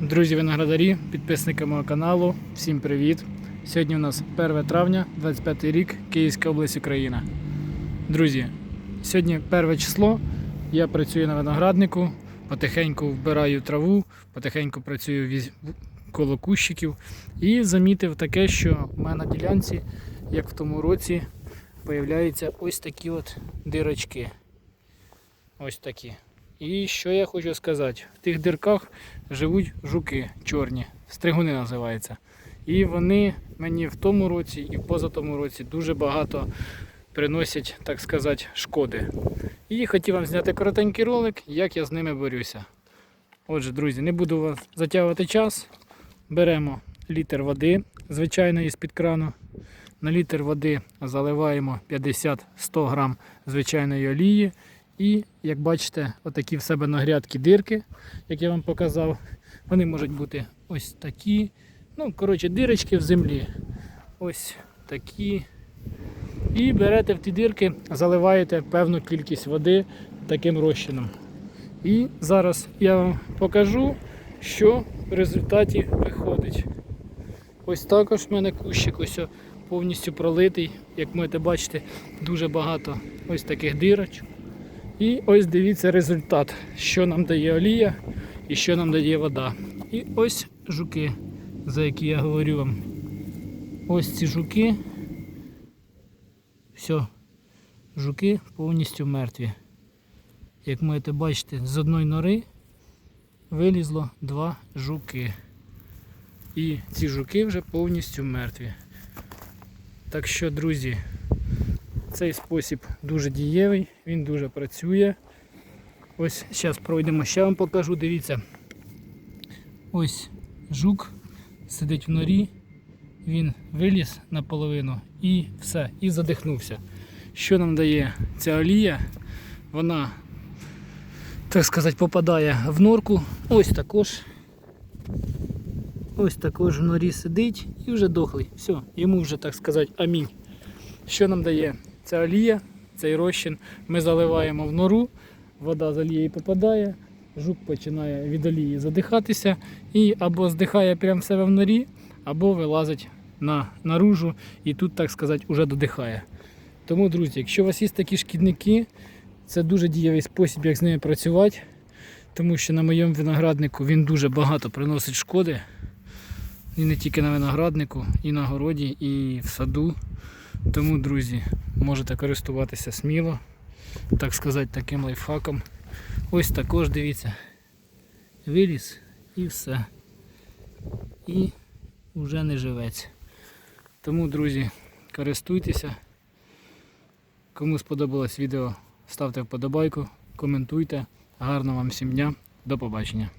Друзі виноградарі, підписники мого каналу, всім привіт! Сьогодні у нас 1 травня, 25 рік, Київська область, Україна. Друзі, сьогодні 1 число. Я працюю на винограднику, потихеньку вбираю траву, потихеньку працюю віз- коло кущиків і замітив таке, що в мене на ділянці, як в тому році, появляються ось такі от дирочки. Ось такі. І що я хочу сказати? В тих дирках живуть жуки чорні, стригуни називаються. І вони мені в тому році і в позатому році дуже багато приносять, так сказати, шкоди. І хотів вам зняти коротенький ролик, як я з ними борюся. Отже, друзі, не буду вас затягувати час. Беремо літр води, звичайної з-під крану. На літр води заливаємо 50-100 грам звичайної олії. І, як бачите, отакі в себе на грядки дирки, як я вам показав. Вони можуть бути ось такі. Ну, коротше, дирочки в землі. Ось такі. І берете в ті дирки, заливаєте певну кількість води таким розчином. І зараз я вам покажу, що в результаті виходить. Ось також в мене кущик ось повністю пролитий. Як можете бачити, дуже багато ось таких дирочок. І ось дивіться результат, що нам дає олія і що нам дає вода. І ось жуки, за які я говорю вам. Ось ці жуки. Все, жуки повністю мертві. Як можете бачити, з одної нори вилізло два жуки. І ці жуки вже повністю мертві. Так що, друзі, цей спосіб дуже дієвий, він дуже працює. Ось зараз пройдемо, ще вам покажу, дивіться. Ось жук сидить в норі, він виліз наполовину і все, і задихнувся. Що нам дає ця олія? Вона, так сказати, попадає в норку. Ось також. Ось також в норі сидить і вже дохлий. Все, йому вже так сказати амінь. Що нам дає ця олія, цей розчин? Ми заливаємо в нору, вода з олією попадає, жук починає від олії задихатися і або здихає прямо в себе в норі, або вилазить на наружу і тут, так сказати, уже додихає. Тому, друзі, якщо у вас є такі шкідники, це дуже дієвий спосіб, як з ними працювати, тому що на моєму винограднику він дуже багато приносить шкоди. І не тільки на винограднику, і на городі, і в саду. Тому, друзі, можете користуватися сміло, так сказати, таким лайфхаком. Ось також дивіться. Виліз і все. І вже не живеться. Тому, друзі, користуйтеся. Кому сподобалось відео, ставте вподобайку, коментуйте. Гарного вам всім дня. До побачення.